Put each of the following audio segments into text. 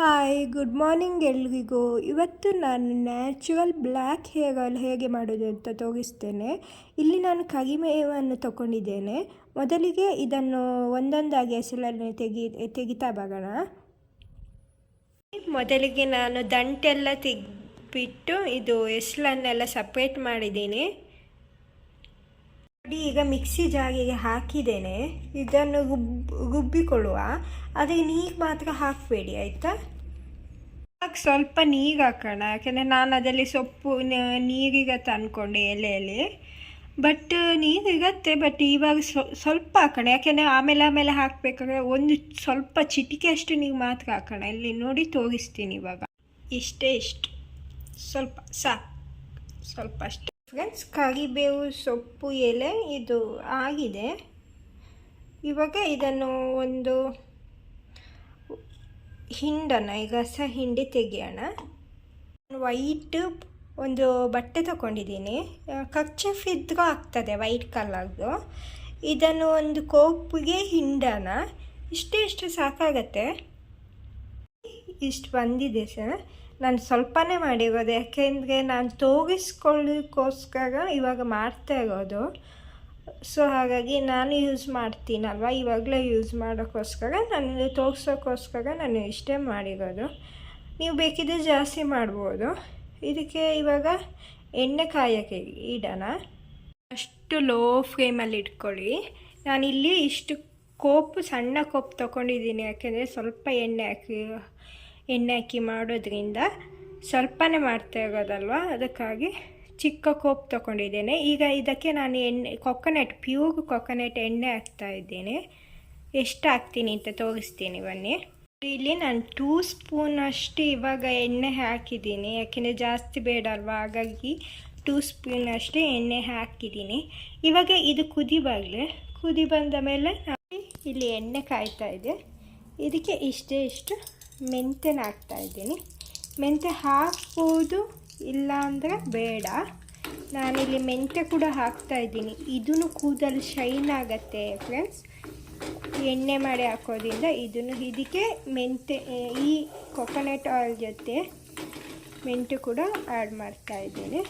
Hi good morning ಎಲ್ರಿಗೂ. ಇವತ್ತು ನಾನು ನ್ಯಾಚುರಲ್ ಬ್ಲ್ಯಾಕ್ ಹೇರ್ ಆಯಿಲ್ ಹೇಗೆ ಮಾಡೋದು ಅಂತ ತೋರಿಸ್ತೇನೆ. ಇಲ್ಲಿ ನಾನು ಕರಿಮೇವನ್ನು ತಗೊಂಡಿದ್ದೇನೆ. ಮೊದಲಿಗೆ ಇದನ್ನು ಒಂದೊಂದಾಗಿ ಹೆಸರನ್ನು ತೆಗಿ, ತೆಗಿತಾ ಬರೋಣ. ಮೊದಲಿಗೆ ನಾನು ದಂಟೆಲ್ಲ ತೆಗ್ಬಿಟ್ಟು ಇದು ಹೆಸಲನ್ನೆಲ್ಲ ಸಪ್ರೇಟ್ ಮಾಡಿದ್ದೀನಿ. ಈಗ ಮಿಕ್ಸಿ ಜಾಗಿಗೆ ಹಾಕಿದ್ದೇನೆ. ಇದನ್ನು ಗುಬ್ ರುಬ್ಬಿಕೊಳ್ಳುವ. ಅದಕ್ಕೆ ನೀರು ಮಾತ್ರ ಹಾಕಬೇಡಿ, ಆಯಿತಾ? ಸ್ವಲ್ಪ ನೀರು ಹಾಕೋಣ. ಯಾಕೆಂದರೆ ನಾನು ಅದರಲ್ಲಿ ಸೊಪ್ಪು ನೀರಿಗೆ ಅಂದ್ಕೊಂಡೆ ಎಲೆಯಲ್ಲಿ. ಬಟ್ ನೀರಿಗತ್ತೆ ಬಟ್ ಇವಾಗ ಸ್ವ- ಸ್ವಲ್ಪ ಹಾಕೋಣ. ಯಾಕೆಂದರೆ ಆಮೇಲೆ ಆಮೇಲೆ ಹಾಕಬೇಕಾದ್ರೆ ಒಂದು ಸ್ವಲ್ಪ ಚಿಟಿಕೆ ಅಷ್ಟು ನೀರು ಮಾತ್ರ ಹಾಕೋಣ. ಇಲ್ಲಿ ನೋಡಿ, ತೋರಿಸ್ತೀನಿ ಇವಾಗ. ಇಷ್ಟೇ ಇಷ್ಟು. ಸ್ವಲ್ಪ, ಸಾಕು. ಸ್ವಲ್ಪ ಅಷ್ಟೇ. ಫ್ರೆಂಡ್ಸ್ ಕರಿಬೇವು ಸೊಪ್ಪು ಎಲೆ ಇದು ಆಗಿದೆ. ಇವಾಗ ಇದನ್ನು ಒಂದು ಹಿಂಡನ್ನು, ಈಗ ಸಹ ಹಿಂಡಿ ತೆಗೆಯೋಣ. ವೈಟ್ ಒಂದು ಬಟ್ಟೆ ತಗೊಂಡಿದ್ದೀನಿ. ಕಚ್ಚಫ್ ಇದ್ರೂ ಆಗ್ತದೆ ವೈಟ್ ಕಲರ್ದು ಇದನ್ನು ಒಂದು ಕೋಪಿಗೆ ಹಿಂಡನ. ಇಷ್ಟೇ, ಇಷ್ಟು ಸಾಕಾಗತ್ತೆ. ಇಷ್ಟು ಬಂದಿದೆ ಸರ್. ನಾನು ಸ್ವಲ್ಪನೇ ಮಾಡಿರೋದು. ಯಾಕೆಂದರೆ ನಾನು ತೋರಿಸ್ಕೊಳ್ಳೋಕ್ಕೋಸ್ಕರ ಇವಾಗ ಮಾಡ್ತಾ ಇರೋದು. ಸೊ ಹಾಗಾಗಿ ನಾನು ಯೂಸ್ ಮಾಡ್ತೀನಲ್ವ? ಇವಾಗಲೇ ಯೂಸ್ ಮಾಡೋಕ್ಕೋಸ್ಕರ ನಾನು ತೋರಿಸೋಕ್ಕೋಸ್ಕರ ನಾನು ಇಷ್ಟೇ ಮಾಡಿರೋದು. ನೀವು ಬೇಕಿದ್ರೆ ಜಾಸ್ತಿ ಮಾಡ್ಬೋದು. ಇದಕ್ಕೆ ಇವಾಗ ಎಣ್ಣೆ ಕಾಯೋಕ್ಕೆ ಇಡೋಣ. ಅಷ್ಟು ಲೋ ಫ್ಲೇಮಲ್ಲಿ ಇಟ್ಕೊಳ್ಳಿ. ನಾನಿಲ್ಲಿ ಇಷ್ಟು ಕೋಪು, ಸಣ್ಣ ಕೋಪು ತೊಗೊಂಡಿದ್ದೀನಿ. ಯಾಕೆಂದರೆ ಸ್ವಲ್ಪ ಎಣ್ಣೆ ಹಾಕಿ ಎಣ್ಣೆ ಹಾಕಿ ಮಾಡೋದ್ರಿಂದ ಸ್ವಲ್ಪನೇ ಮಾಡ್ತಾ ಇರೋದಲ್ವ ಅದಕ್ಕಾಗಿ ಚಿಕ್ಕ ಕೋಪ್ ತೊಗೊಂಡಿದ್ದೇನೆ. ಈಗ ಇದಕ್ಕೆ ನಾನು ಎಣ್ಣೆ, ಕೊಕೊನೆಟ್, ಪ್ಯೂರ್ ಕೊಕೊನೆಟ್ ಎಣ್ಣೆ ಹಾಕ್ತಾ ಇದ್ದೇನೆ. ಎಷ್ಟು ಹಾಕ್ತೀನಿ ಅಂತ ತೋರಿಸ್ತೀನಿ ಬನ್ನಿ. ಇಲ್ಲಿ ನಾನು ಟೂ ಸ್ಪೂನ್ ಅಷ್ಟು ಇವಾಗ ಎಣ್ಣೆ ಹಾಕಿದ್ದೀನಿ. ಯಾಕೆಂದರೆ ಜಾಸ್ತಿ ಬೇಡ ಅಲ್ವಾ? ಹಾಗಾಗಿ ಟೂ ಸ್ಪೂನ್ ಅಷ್ಟು ಎಣ್ಣೆ ಹಾಕಿದ್ದೀನಿ. ಇವಾಗ ಇದು ಕುದಿ ಬಾಗಲೇ. ಕುದಿ ಬಂದ ಮೇಲೆ ಇಲ್ಲಿ ಎಣ್ಣೆ ಕಾಯ್ತಾ ಇದೆ ಇದಕ್ಕೆ ಇಷ್ಟೇ ಇಷ್ಟು ಮೆಂತ್ಯನ ಹಾಕ್ತಾ ಇದ್ದೀನಿ. ಮೆಂತ್ಯ ಹಾಕ್ಬೋದು ಇಲ್ಲ ಅಂದರೆ ಬೇಡ. ನಾನಿಲ್ಲಿ ಮೆಂತ್ಯ ಕೂಡ ಹಾಕ್ತಾ ಇದ್ದೀನಿ. ಇದೂ ಕೂದಲು ಶೈನ್ ಆಗತ್ತೆ ಫ್ರೆಂಡ್ಸ್ ಎಣ್ಣೆ ಮಾಡಿ ಹಾಕೋದ್ರಿಂದ ಇದನ್ನು ಇದಕ್ಕೆ ಮೆಂತ್ಯ ಈ ಕೊಕೊನಟ್ ಆಯಿಲ್ ಜೊತೆ ಮೆಂತ್ಯ ಕೂಡ ಆ್ಯಡ್ ಮಾಡ್ತಾ ಇದ್ದೀನಿ.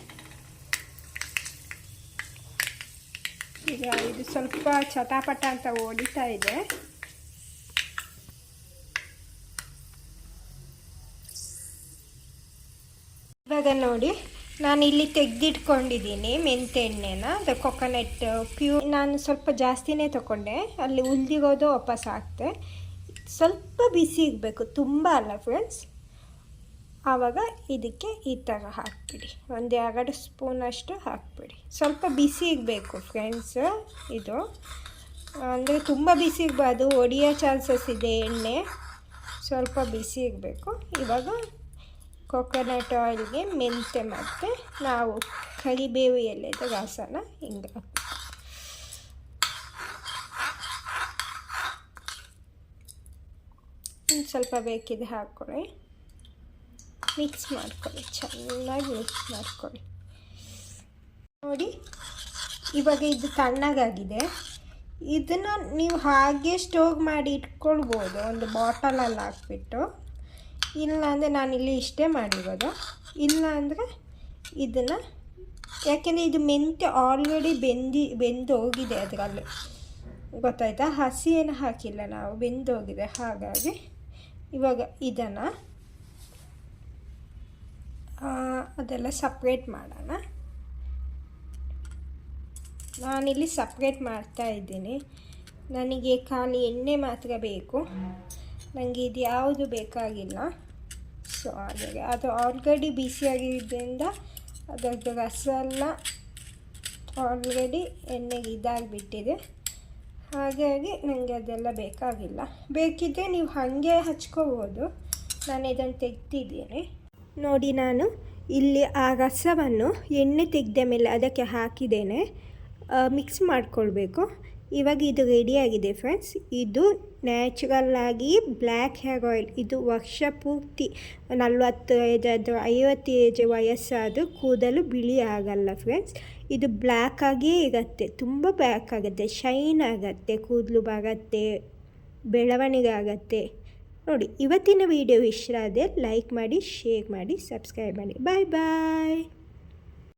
ಈಗ ಇದು ಸ್ವಲ್ಪ ಚಟಾಪಟ ಅಂತ ಓಡಿತಾ ಇದೆ. ಇವಾಗ ನೋಡಿ. ನಾನು ಇಲ್ಲಿ ತೆಗೆದಿಟ್ಕೊಂಡಿದ್ದೀನಿ ಮೆಂತೆ ಎಣ್ಣೆನ ಅದು ಕೊಕೊನಟ್ ಪ್ಯೂ ನಾನು ಸ್ವಲ್ಪ ಜಾಸ್ತಿನೇ ತೊಗೊಂಡೆ ಅಲ್ಲಿ ಉಲ್ದಿಗೋದು ವಾಪಸ್ ಹಾಕ್ತೆ ಸ್ವಲ್ಪ ಬಿಸಿ ಇರಬೇಕು, ತುಂಬ ಅಲ್ಲ ಫ್ರೆಂಡ್ಸ್ ಆವಾಗ ಇದಕ್ಕೆ ಈ ಥರ ಹಾಕ್ಬಿಡಿ. ಒಂದು ಎರಡು ಸ್ಪೂನಷ್ಟು ಹಾಕ್ಬಿಡಿ. ಸ್ವಲ್ಪ ಬಿಸಿ ಇರಬೇಕು ಫ್ರೆಂಡ್ಸ್ ಇದು. ಅಂದರೆ ತುಂಬ ಬಿಸಿ ಇರಬಾರ್ದು, ಒಡೆಯೋ ಚಾನ್ಸಸ್ ಇದೆ ಎಣ್ಣೆ. ಸ್ವಲ್ಪ ಬಿಸಿ ಇರಬೇಕು. ಇವಾಗ ಕೊಕೊನಟ್ ಆಯಿಲ್ಗೆ ಮೆಂತೆ ಮತ್ತು ನಾವು ಕರಿಬೇವು ಎಲೆದ ರಸನ ಹಿಂಗೆ ಒಂದು ಸ್ವಲ್ಪ ಬೇಕಿದೆ ಹಾಕ್ಕೊಳ್ಳಿ ಮಿಕ್ಸ್ ಮಾಡ್ಕೊಳ್ಳಿ ಚೆನ್ನಾಗಿ ಮಿಕ್ಸ್ ಮಾಡ್ಕೊಳ್ಳಿ ನೋಡಿ, ಇವಾಗ ಇದು ತಣ್ಣಗಾಗಿದೆ. ಇದನ್ನು ನೀವು ಹಾಗೆ ಸ್ಟೋವ್ ಮಾಡಿ ಇಟ್ಕೊಳ್ಬೋದು, ಒಂದು ಬಾಟಲಲ್ಲಿ ಹಾಕ್ಬಿಟ್ಟು. ಇಲ್ಲ ಅಂದರೆ ನಾನಿಲ್ಲಿ ಇಷ್ಟೇ ಮಾಡಿರೋದು. ಇಲ್ಲ ಅಂದರೆ ಇದನ್ನು ಯಾಕೆಂದರೆ ಇದು ಮೆಂತ್ಯ ಆಲ್ರೆಡಿ ಬೆಂದಿ, ಬೆಂದು ಹೋಗಿದೆ ಅದರಲ್ಲಿ. ಗೊತ್ತಾಯ್ತಾ? ಹಸಿ ಏನು ಹಾಕಿಲ್ಲ ನಾವು, ಬೆಂದು ಹೋಗಿದೆ. ಹಾಗಾಗಿ ಇವಾಗ ಇದನ್ನು ಅದೆಲ್ಲ ಸಪ್ರೇಟ್ ಮಾಡೋಣ. ನಾನಿಲ್ಲಿ ಸಪ್ರೇಟ್ ಮಾಡ್ತಾ ಇದ್ದೀನಿ. ನನಗೆ ಖಾಲಿ ಎಣ್ಣೆ ಮಾತ್ರ ಬೇಕು. ನನಗೆ ಇದು ಯಾವುದು ಬೇಕಾಗಿಲ್ಲ. ಸೊ ಹಾಗಾಗಿ ಅದು ಆಲ್ರೆಡಿ ಬಿಸಿಯಾಗಿದ್ದರಿಂದ ಅದರದ್ದು ರಸ ಎಲ್ಲ ಆಲ್ರೆಡಿ ಎಣ್ಣೆಗೆ ಇದಾಗಿಬಿಟ್ಟಿದೆ. ಹಾಗಾಗಿ ನನಗೆ ಅದೆಲ್ಲ ಬೇಕಾಗಿಲ್ಲ. ಬೇಕಿದ್ದರೆ ನೀವು ಹಾಗೆ ಹಚ್ಕೋಬೋದು. ನಾನು ಇದನ್ನು ತೆಗ್ದಿದ್ದೀನಿ. ನೋಡಿ ನಾನು ಇಲ್ಲಿ ಆ ರಸವನ್ನು ಎಣ್ಣೆ ತೆಗೆದ ಮೇಲೆ ಅದಕ್ಕೆ ಹಾಕಿದ್ದೇನೆ. ಮಿಕ್ಸ್ ಮಾಡಿಕೊಳ್ಬೇಕು. ಇವಾಗ ಇದು ರೆಡಿಯಾಗಿದೆ ಫ್ರೆಂಡ್ಸ್ ಇದು ನ್ಯಾಚುರಲ್ ಆಗಿ ಬ್ಲ್ಯಾಕ್ ಹೇರ್ ಆಯಿಲ್ ಇದು ವರ್ಷ ಪೂರ್ತಿ ನಲ್ವತ್ತು ಏಜ್ ಐವತ್ತು ಏಜ್ ವಯಸ್ಸಾದರೂ ಕೂದಲು ಬಿಳಿ ಆಗಲ್ಲ ಫ್ರೆಂಡ್ಸ್ ಇದು ಬ್ಲ್ಯಾಕ್ ಆಗಿಯೇ ಇರುತ್ತೆ, ತುಂಬ ಬ್ಲ್ಯಾಕ್ ಆಗುತ್ತೆ ಶೈನ್ ಆಗುತ್ತೆ, ಕೂದಲು ಬರುತ್ತೆ ಬೆಳವಣಿಗೆ ಆಗತ್ತೆ ನೋಡಿ, ಇವತ್ತಿನ ವಿಡಿಯೋ ಇಷ್ಟ ಆದರೆ ಲೈಕ್ ಮಾಡಿ ಶೇರ್ ಮಾಡಿ ಸಬ್ಸ್ಕ್ರೈಬ್ ಮಾಡಿ. ಬಾಯ್ ಬಾಯ್